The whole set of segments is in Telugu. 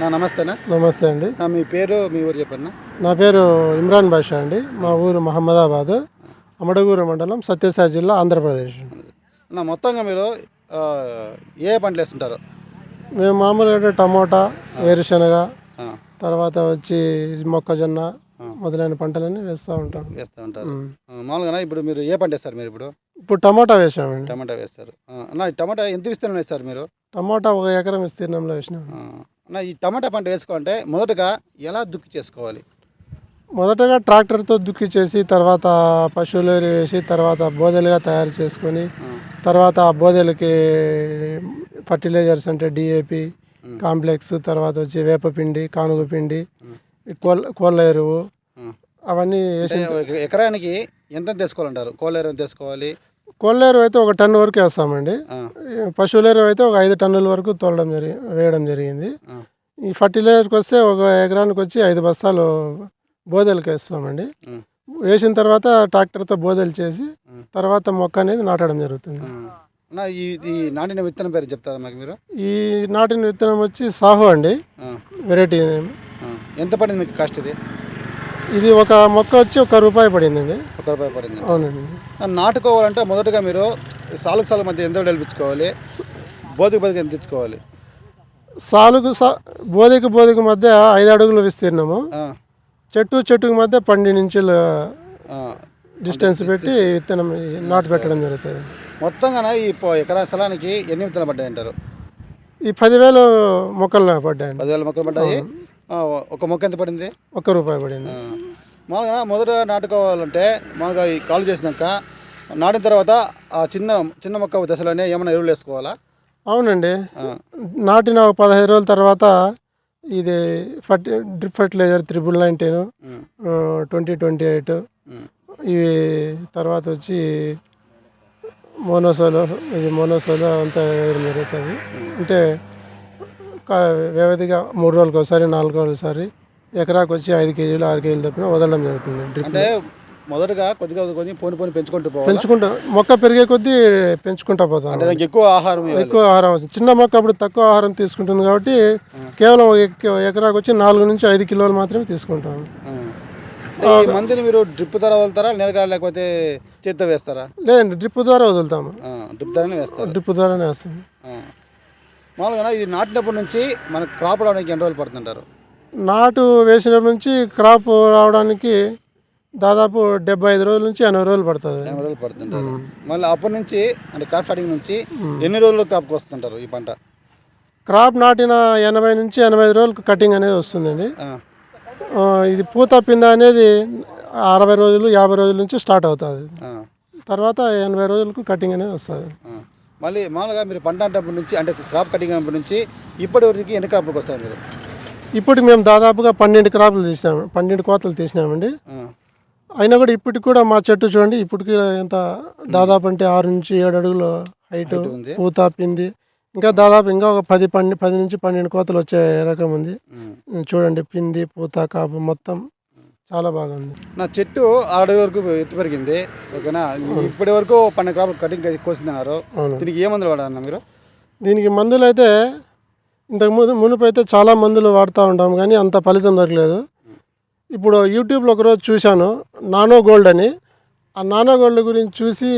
నా నమస్తేనా? నమస్తే అండి. నా మీ పేరు మీ ఊరు చెప్పన్నా నా పేరు ఇమ్రాన్ బాషా అండి. మా ఊరు మహమ్మదాబాద్. అమడగూరు మండలం సత్యసాయి జిల్లా ఆంధ్రప్రదేశ్. నా మొత్తంగా మీరు ఏ పంటలు వేస్తుంటారు? మేము మామూలుగా టమోటా వేరుశనగ తర్వాత వచ్చి మొక్కజొన్న మొదలైన పంటలన్నీ వేస్తూ ఉంటాం. వేస్తూ ఉంటారు. మామూలుగా ఇప్పుడు మీరు ఏ పంట వేస్తారు మీరు ఇప్పుడు? ఇప్పుడు టమోటా వేసామండి. టమాటా వేస్తారు. ఈ టమాటా ఎంత విస్తీర్ణం వేస్తారు మీరు? టమోటా ఒక ఎకరం విస్తీర్ణంలో వేసినాం. అన్న ఈ టమాటా పంట వేసుకోవాలంటే మొదటగా ఎలా దుక్కి చేసుకోవాలి? మొదటగా ట్రాక్టర్తో దుక్కి చేసి తర్వాత పశువులు ఎరువు వేసి తర్వాత బోదెలుగా తయారు చేసుకొని తర్వాత ఆ బోదెలకి ఫర్టిలైజర్స్ అంటే డిఏపి కాంప్లెక్స్ తర్వాత వచ్చి వేపపిండి కానుగ పిండి కోళ్ళ కోళ్ళ ఎరువు. అవన్నీ వేసి ఎకరానికి ఎంత తీసుకోవాలంటారు? కోళ్ళ తీసుకోవాలి కోళ్ళ ఎరువు అయితే ఒక టన్ను వరకు వేస్తామండి. ఆ, పశువుల ఎరువు అయితే ఒక ఐదు టన్నుల వరకు తోలడం జరిగి వేయడం జరిగింది. ఈ ఫర్టిలైజర్కి వస్తే ఒక ఎకరానికి వచ్చి ఐదు బస్తాలు బోదెలకి వేస్తామండి. వేసిన తర్వాత ట్రాక్టర్తో బోదెలు చేసి. తర్వాత మొక్క అనేది నాటడం జరుగుతుంది. ఈ నాటిన విత్తనం పేరు చెప్తారా మాకు మీరు? ఈ నాటిన విత్తనం వచ్చి సాహు అండి. వెరైటీ. ఎంత పడింది మీకు కాస్ట్ ఇది? ఇది ఒక మొక్క వచ్చి ఒక రూపాయి పడిందండి. ఒక రూపాయి పడింది. అవునండి. నాటుకోవాలంటే మొదటగా మీరు సాలుకు సాలు మధ్య ఎంత నిలిపించుకోవాలి బోధికి బతికి ఎంత తెచ్చుకోవాలి సాలుకు సా బోధికి బోధికి మధ్య ఐదు అడుగులు విస్తీర్ణము. చెట్టు చెట్టుకి మధ్య పన్నెండు ఇంచుల ఆ. డిస్టెన్స్ పెట్టి విత్తనం నాటు పెట్టడం జరుగుతుంది. మొత్తంగా ఈ ఎకరా స్థలానికి ఎన్ని విత్తనాలు పడ్డాయి అంటారు ఈ పదివేలు మొక్కలు నాకు పడ్డాయండి. పదివేల మొక్కలు పడ్డాయి. ఒక మొక్క ఎంత పడింది? ఒక్క రూపాయి పడింది. మామూలుగా మొదట నాటుకోవాలంటే మామూలుగా ఈ కాలు చేసినాక నాటిన తర్వాత ఆ చిన్న చిన్న మొక్క దశలోనే ఏమైనా ఎరువులు వేసుకోవాలా? అవునండి. నాటిన ఒక పదహైదు రోజుల తర్వాత ఇది ఫర్టి drip fertilizer triple nineteen twenty twenty eight ఇవి తర్వాత వచ్చి మోనోసోలో ఇది మోనోసోలో అంతా వేయడం జరుగుతుంది అంటే వ్యవధిగా మూడు రోజులకు ఒకసారి నాలుగు రోజులు ఒకసారి ఎకరాకు వచ్చి ఐదు కేజీలు ఆరు కేజీలు తప్పిన వదలడం జరుగుతుంది. డ్రిప్ అంటే మొదటగా కొద్దిగా కొద్దిగా పోని పోని పెంచుకుంటూ పోవాలి? పెంచుకుంటా మొక్క పెరిగే కొద్దీ పెంచుకుంటా పోతాం. అంటే దానికి ఎక్కువ ఆహారం ఇవ్వాలి. ఎక్కువ ఆహారం అవసరం. చిన్న మొక్క అప్పుడు తక్కువ ఆహారం తీసుకుంటుంది కాబట్టి కేవలం ఒక ఎక- ఎకరాకు వచ్చి నాలుగు నుంచి ఐదు కిలోలు మాత్రమే తీసుకుంటాం. ఆ. అంటే ఈ మందుని మీరు డ్రిప్ ద్వారా వదులుతారా నేరుగా లేకపోతే చేత్తో వేస్తారా? లేదండి డ్రిప్ ద్వారా వదులుతాము. ఆ, డ్రిప్ ద్వారానే వేస్తారు. డ్రిప్ ద్వారానే వస్తాం. ఆ. మామూలుగా ఇది నాటినప్పటి నుంచి మనకు క్రాప్ రావడానికి ఎన్ని రోజులు పడుతుంటారు? నాటు వేసినప్పటి నుంచి క్రాప్ రావడానికి దాదాపు డెబ్బై ఐదు రోజుల నుంచి ఎనభై రోజులు పడుతుంది. ఎనభై రోజులు పడుతుంటారు. మళ్ళీ అప్పటి నుంచి అంటే క్రాప్ స్టార్టింగ్ నుంచి ఎన్ని రోజులు క్రాప్కి వస్తుంటారు ఈ పంట? క్రాప్ నాటిన ఎనభై నుంచి ఎనభై ఐదు రోజులకు కటింగ్ అనేది వస్తుందండి. ఇది పూత పింద అనేది అరవై రోజులు యాభై రోజుల నుంచి స్టార్ట్ అవుతుంది. తర్వాత ఎనభై రోజులకు కటింగ్ అనేది వస్తుంది. మళ్ళీ మామూలుగా మీరు పంట అంటప్పటి నుంచి అంటే క్రాప్ కటింగ్ అయినప్పటి నుంచి ఇప్పటి వరకు ఎన్ని క్రాప్లకు వస్తారు మీరు? ఇప్పుడు మేము దాదాపుగా పన్నెండు క్రాప్లు తీసాము పన్నెండు కోతలు తీసినామండి. అయినా కూడా ఇప్పటికి కూడా మా చెట్టు చూడండి ఇప్పటికి ఎంత దాదాపు అంటే ఆరు నుంచి ఏడు అడుగులు హైట్. పూత పింది ఇంకా దాదాపు ఇంకా ఒక పది పన్నెండు పది నుంచి పన్నెండు కోతలు వచ్చే రకం ఉంది. చూడండి పింది పూత కాపు మొత్తం చాలా బాగుంది. నా చెట్టు ఆరు వరకు ఎత్తు పెరిగింది ఓకేనా ఇప్పటి వరకు పన్నెండు క్రాప్లు కటింగ్ కోసినారు అవును. దీనికి ఏ మందులు వాడాలన్నా మీరు? దీనికి మందులు అయితే ఇంతకు ముందు మునుపు అయితే చాలా మందులు వాడుతూ ఉంటాం కానీ అంత ఫలితం దొరకలేదు. ఇప్పుడు యూట్యూబ్లో ఒకరోజు చూశాను నానో గోల్డ్ అని. ఆ నానో గోల్డ్ గురించి చూసి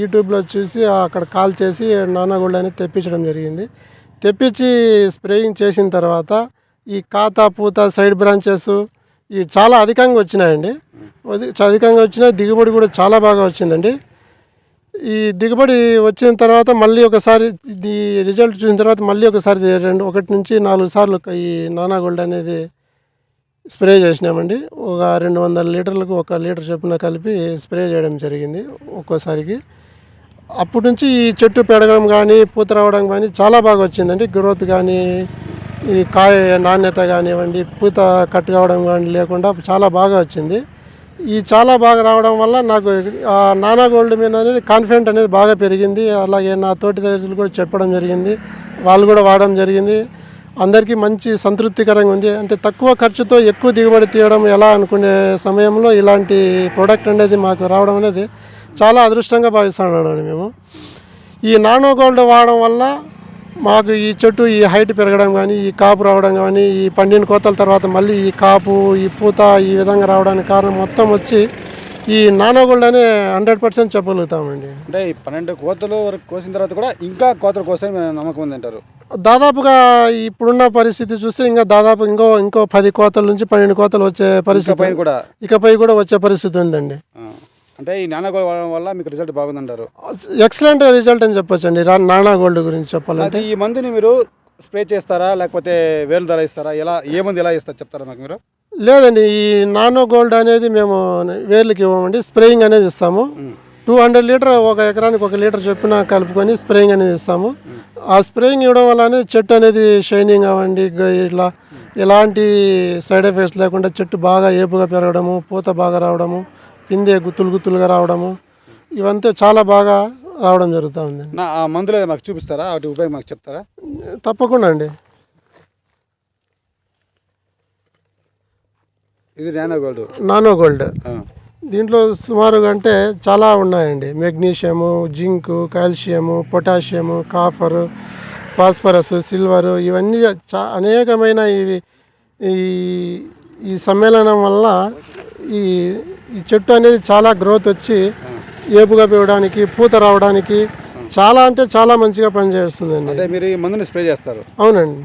యూట్యూబ్లో చూసి అక్కడ కాల్ చేసి నానో గోల్డ్ అనేది తెప్పించడం జరిగింది. తెప్పించి స్ప్రేయింగ్ చేసిన తర్వాత ఈ కాత పూత సైడ్ బ్రాంచెస్ ఇవి చాలా అధికంగా వచ్చినాయండి. అధికంగా వచ్చినాయి దిగుబడి కూడా చాలా బాగా వచ్చిందండి. ఈ దిగుబడి వచ్చిన తర్వాత మళ్ళీ ఒకసారి ఈ రిజల్ట్ చూసిన తర్వాత మళ్ళీ ఒకసారి రెండు ఒకటి నుంచి నాలుగు సార్లు ఈ నానా గోల్డ్ అనేది స్ప్రే చేసినామండి. ఒక రెండు వందల లీటర్లకు ఒక లీటర్ చొప్పున కలిపి స్ప్రే చేయడం జరిగింది ఒక్కోసారికి. అప్పటి నుంచి ఈ చెట్టు పెరగడం కానీ పూత రావడం కానీ చాలా బాగా వచ్చిందండి. గ్రోత్ కానీ ఈ కాయ నాణ్యత కానివ్వండి పూత కట్ కావడం కానీ లేకుండా చాలా బాగా వచ్చింది. ఈ చాలా బాగా రావడం వల్ల నాకు నానా గోల్డ్ మీద అనేది కాన్ఫిడెంట్ అనేది బాగా పెరిగింది. అలాగే నా తోటి రైతులు కూడా చెప్పడం జరిగింది. వాళ్ళు కూడా వాడడం జరిగింది. అందరికీ మంచి సంతృప్తికరంగా ఉంది. అంటే తక్కువ ఖర్చుతో ఎక్కువ దిగుబడి తీయడం ఎలా అనుకునే సమయంలో ఇలాంటి ప్రోడక్ట్ అనేది మాకు రావడం అనేది చాలా అదృష్టంగా భావిస్తున్నాను మేము. ఈ నానో గోల్డ్ వాడడం వల్ల మాకు ఈ చెట్టు ఈ హైట్ పెరగడం కానీ ఈ కాపు రావడం కానీ ఈ పండిన కోతల తర్వాత మళ్ళీ ఈ కాపు ఈ పూత ఈ విధంగా రావడానికి కారణం మొత్తం వచ్చి ఈ నానోగోల్డ్ అనే హండ్రెడ్ పర్సెంట్ చెప్పగలుగుతామండి. అంటే ఈ పన్నెండు కోతలు వరకు కోసిన తర్వాత కూడా ఇంకా కోతల కోసం నమ్మకం ఉంది అంటారు దాదాపుగా ఇప్పుడున్న పరిస్థితి చూస్తే ఇంకా దాదాపు ఇంకో ఇంకో పది కోతల నుంచి పన్నెండు కోతలు వచ్చే పరిస్థితి. ఇకపై కూడా వచ్చే పరిస్థితి ఉందండి. అంటే ఈ నానగోళ వాడడం వల్ల మీకు రిజల్ట్ బాగుందంటారు. ఎక్సలెంట్ రిజల్ట్ అని చెప్పొచ్చండి. రా నానా గోల్డ్ గురించి చెప్పాలంటే. ఈ మందుని మీరు స్ప్రే చేస్తారా లేకపోతే వేలు ధర ఇస్తారా? ఎలా ఏ మందు ఎలా ఇస్తారు చెప్తారా మాకు మీరు? లేదండి ఈ నానో గోల్డ్ అనేది మేము వేర్లకి ఇవ్వమండి. స్ప్రేయింగ్ అనేది ఇస్తాము. టూ హండ్రెడ్ లీటర్ ఒక ఎకరానికి ఒక లీటర్ చొప్పున కలుపుకొని స్ప్రేయింగ్ అనేది ఇస్తాము. ఆ స్ప్రేయింగ్ ఇవ్వడం వల్ల అనేది చెట్టు అనేది షైనింగ్ అవ్వండి ఇట్లా ఎలాంటి సైడ్ ఎఫెక్ట్స్ లేకుండా చెట్టు బాగా ఏపుగా పెరగడము పూత బాగా రావడము పిందె గుత్తులు గుత్తులుగా రావడము ఇవంతా చాలా బాగా రావడం జరుగుతూ ఉందండి నా ఆ మందులు ఏదో మాకు చూపిస్తారా? వాటి ఉపయోగం మాకు చెప్తారా? తప్పకుండా అండి. ఇది నానో గోల్డ్. Nano gold. దీంట్లో సుమారుగా అంటే చాలా ఉన్నాయండి. Magnesium zinc calcium potassium copper phosphorus silver ఇవన్నీ చా అనేకమైన ఇవి ఈ ఈ సమ్మేళనం వల్ల ఈ ఈ చెట్టు అనేది చాలా గ్రోత్ వచ్చి ఏపుగా పెరగడానికి పూత రావడానికి చాలా అంటే చాలా మంచిగా పనిచేస్తుందండి. అంటే మీరు ఈ మందుని స్ప్రే చేస్తారు. అవునండి.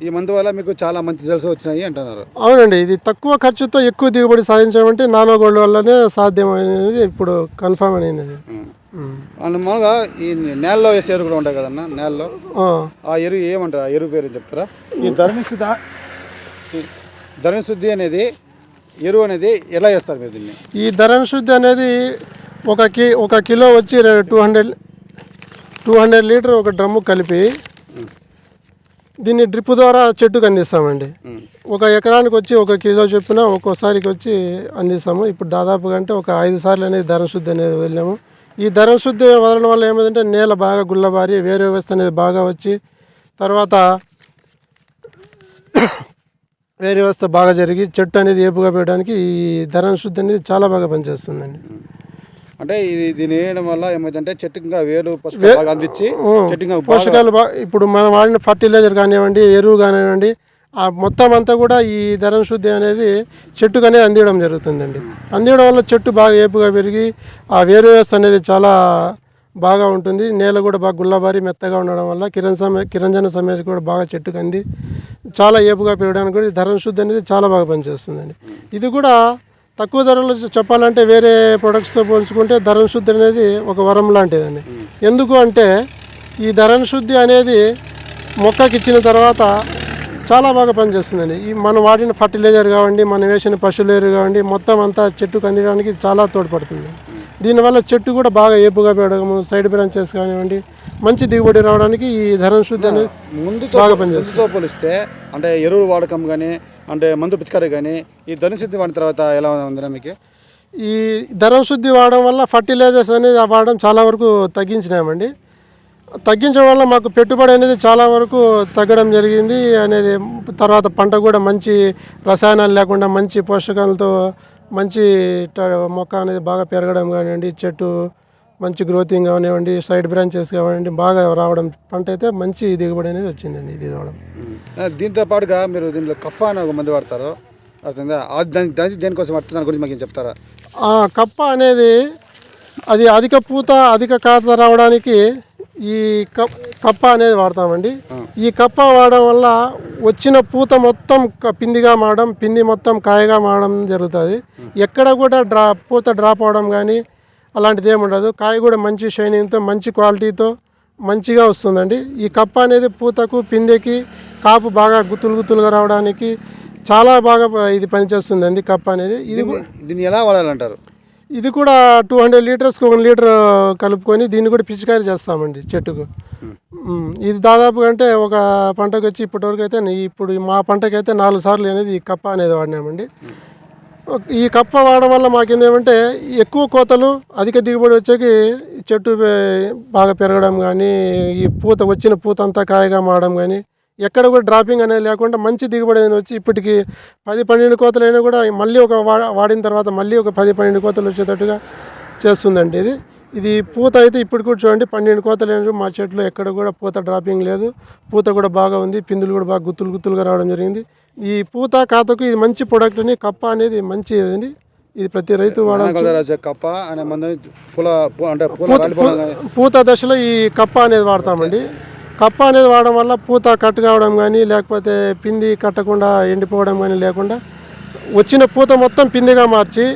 ఈ మందు వల్ల మీకు చాలా మంచి రిజల్ట్స్ వచ్చినాయి అంటున్నారు. అవునండి ఇది తక్కువ ఖర్చుతో ఎక్కువ దిగుబడి సాధించామంటే నానో గోల్డ్ వల్లనే సాధ్యమైనది ఇప్పుడు కన్ఫర్మ్ అయింది మామూలుగా ఈ నేలలో వేసే ఎరువు కూడా ఉంటాయి కదన్న నేలలో. ఆ. ఎరువు ఏమంటారు? ఆ ఎరువు పేరు చెప్తారా? ఈ ధరణి శుద్ధ ఈ ధరణి శుద్ధి అనేది ఎరువు అనేది ఎలా చేస్తారు మీరు దీన్ని? ఈ ధరణ శుద్ధి అనేది ఒక కి ఒక కిలో వచ్చి two hundred two hundred litre ఒక డ్రమ్ము కలిపి దీన్ని డ్రిప్ ద్వారా చెట్టుకు అందిస్తామండి. ఒక ఎకరానికి వచ్చి ఒక కిలో చొప్పున ఒక్కోసారికి వచ్చి అందిస్తాము. ఇప్పుడు దాదాపుగా అంటే ఒక ఐదు సార్లు అనేది ధరణ శుద్ధి అనేది వదిలాము ఈ ధరణ శుద్ధి వదలడం వల్ల ఏమైందంటే నేల బాగా గుల్లబారి వేరే వ్యవస్థ అనేది బాగా వచ్చి తర్వాత వేరే వ్యవస్థ బాగా జరిగి చెట్టు అనేది ఏపుగా పెట్టడానికి ఈ ధరణ శుద్ధి అనేది చాలా బాగా పనిచేస్తుందండి అంటే ఇది దీన్ని వేయడం వల్ల ఏమైందంటే చెట్టుకి ఇంకా వేరు పోషకాలు అందించి. చెట్టు పోషకాలు బాగా ఇప్పుడు మనం వాడిన ఫర్టిలైజర్ కానివ్వండి ఎరువు కానివ్వండి ఆ మొత్తం అంతా కూడా ఈ ధరణ శుద్ధి అనేది చెట్టుకు అనేది అందించడం జరుగుతుందండి అందించడం వల్ల చెట్టు బాగా ఏపుగా పెరిగి ఆ వేరు వ్యవస్థ అనేది చాలా బాగా ఉంటుంది నేల కూడా బాగా గుల్లబారి మెత్తగా ఉండడం వల్ల కిరణ్ సమయ కిరంజన సమస్య కూడా బాగా చెట్టుకు అంది చాలా ఏపుగా పెరగడానికి కూడా ధరణ శుద్ధి అనేది చాలా బాగా పనిచేస్తుందండి. ఇది కూడా తక్కువ ధరలో చెప్పాలంటే వేరే ప్రొడక్ట్స్తో పోల్చుకుంటే ధరణ శుద్ధి అనేది ఒక వరం లాంటిదండి. ఎందుకు అంటే ఈ ధరణ శుద్ధి అనేది మొక్కకి ఇచ్చిన తర్వాత చాలా బాగా పనిచేస్తుందండి. ఈ మనం వాడిన ఫర్టిలైజర్ కావండి మనం వేసిన పశువులేరు కావండి మొత్తం అంతా చెట్టుకు అందడానికి చాలా తోడ్పడుతుంది. దీనివల్ల చెట్టు కూడా బాగా ఏపుగా పెరగడము సైడ్ బ్రాంచెస్ కానివ్వండి మంచి దిగుబడి రావడానికి ఈ ధరణ శుద్ధి అనేది ముందుతో బాగా పనిచేస్తుంది. పోలిస్తే అంటే ఎరువులు వాడకం కానీ అంటే మందు పిచికారీ కానీ ఈ ధనుశుద్ధి వాడిన తర్వాత ఎలా ఉందిరా మీకు? ఈ ధరణ శుద్ధి వాడడం వల్ల ఫర్టిలైజర్స్ అనేది వాడడం చాలా వరకు తగ్గించినామండి. తగ్గించడం వల్ల మాకు పెట్టుబడి అనేది చాలా వరకు తగ్గడం జరిగింది. అనేది తర్వాత పంట కూడా మంచి రసాయనాలు లేకుండా మంచి పోషకాలతో మంచి మొక్క అనేది బాగా పెరగడం కానివ్వండి చెట్టు మంచి గ్రోతింగ్ కానివ్వండి సైడ్ బ్రాంచెస్ కానివ్వండి బాగా రావడం పంట అయితే మంచి దిగుబడి అనేది వచ్చిందండి ఇది రావడం. ఆ, దీంతో పాటుగా మీరు దీంట్లో కఫా అనే ఒక మందు వాడతారు. అర్థంగా దేనికోసం వాడుతుంది దాని గురించి మాకు చెప్తారా? కప్ప అనేది అది అధిక పూత అధిక కాత రావడానికి ఈ కప్ కప్ప అనేది వాడతామండి. ఈ కప్ప వాడడం వల్ల వచ్చిన పూత మొత్తం పిందిగా మారడం పింది మొత్తం కాయగా మారడం జరుగుతుంది. ఎక్కడ కూడా డ్రా పూత డ్రాప్ అవడం కానీ అలాంటిది ఏమి ఉండదు. కాయ కూడా మంచి షైనింగ్తో మంచి క్వాలిటీతో మంచిగా వస్తుందండి. ఈ కప్ప అనేది పూతకు పిందెకి కాపు బాగా గుత్తులు గుత్తులుగా రావడానికి చాలా బాగా ఇది పనిచేస్తుందండి కప్ప అనేది. ఇది దీన్ని- ఎలా వాడాలంటారు? ఇది కూడా టూ హండ్రెడ్ లీటర్స్కి ఒక లీటర్ కలుపుకొని దీన్ని కూడా పిచికారీ చేస్తామండి చెట్టుకు. ఇది దాదాపు అంటే ఒక పంటకు వచ్చి ఇప్పటివరకు అయితే ఇప్పుడు మా పంటకి అయితే నాలుగు సార్లు అనేది ఈ కప్ప అనేది వాడినామండి. ఈ కప్ప వాడడం వల్ల మాకేందేమంటే ఎక్కువ కోతలు అధిక దిగుబడి వచ్చేకి చెట్టు బాగా పెరగడం కానీ ఈ పూత వచ్చిన పూత అంతా కాయగా మారడం కానీ ఎక్కడ కూడా డ్రాపింగ్ అనేది లేకుండా మంచి దిగుబడి అనేది వచ్చి ఇప్పటికి పది పన్నెండు కోతలు అయినా కూడా మళ్ళీ ఒక వాడిన తర్వాత మళ్ళీ ఒక పది పన్నెండు కోతలు వచ్చేటట్టుగా చేస్తుందండి ఇది. ఇది పూత అయితే ఇప్పుడు కూడా చూడండి పన్నెండు కోతలు మా చెట్లు ఎక్కడ కూడా పూత డ్రాపింగ్ లేదు. పూత కూడా బాగా ఉంది పిందులు కూడా బాగా గుత్తులు గుత్తులుగా రావడం జరిగింది. ఈ పూత ఖాతాకు ఇది మంచి ప్రొడక్ట్ అని కప్ప అనేది మంచి అండి ఇది ప్రతి రైతు వాడాలి కప్ప అనే పూల అంటే పూత దశలో ఈ కప్ప అనేది వాడతామండి. కప్ప అనేది వాడడం వల్ల పూత కట్ కావడం కానీ లేకపోతే పిండి కట్టకుండా ఎండిపోవడం కానీ లేకుండా వచ్చిన పూత మొత్తం పిందిగా మార్చి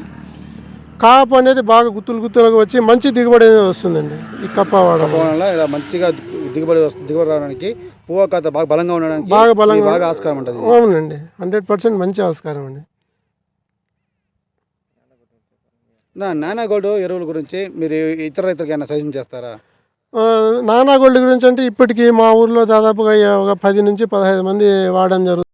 కాపు అనేది బాగా గుత్తులు గుత్తులుగా వచ్చి మంచి దిగుబడి అనేది వస్తుందండి. ఈ కప్ప వాడడం వల్ల. ఇలా మంచిగా దిగుబడి వస్తు- దిగుబడి రావడానికి పువ్వు కథ బాగా బలంగా ఉండడానికి బాగా బలంగా- బాగా ఆస్కారం ఉంటుంది అవునండి. హండ్రెడ్ పర్సెంట్ మంచి ఆస్కారం అండి. నా నానా గోల్డ్ ఎరువుల గురించి మీరు ఇతర రైతులకు ఏమైనా సజెషన్ చేస్తారా? ఆ, నానా గోల్డ్ గురించి అంటే ఇప్పటికీ మా ఊర్లో దాదాపుగా ఒక పది నుంచి పదహైదు మంది వాడడం జరుగుతుంది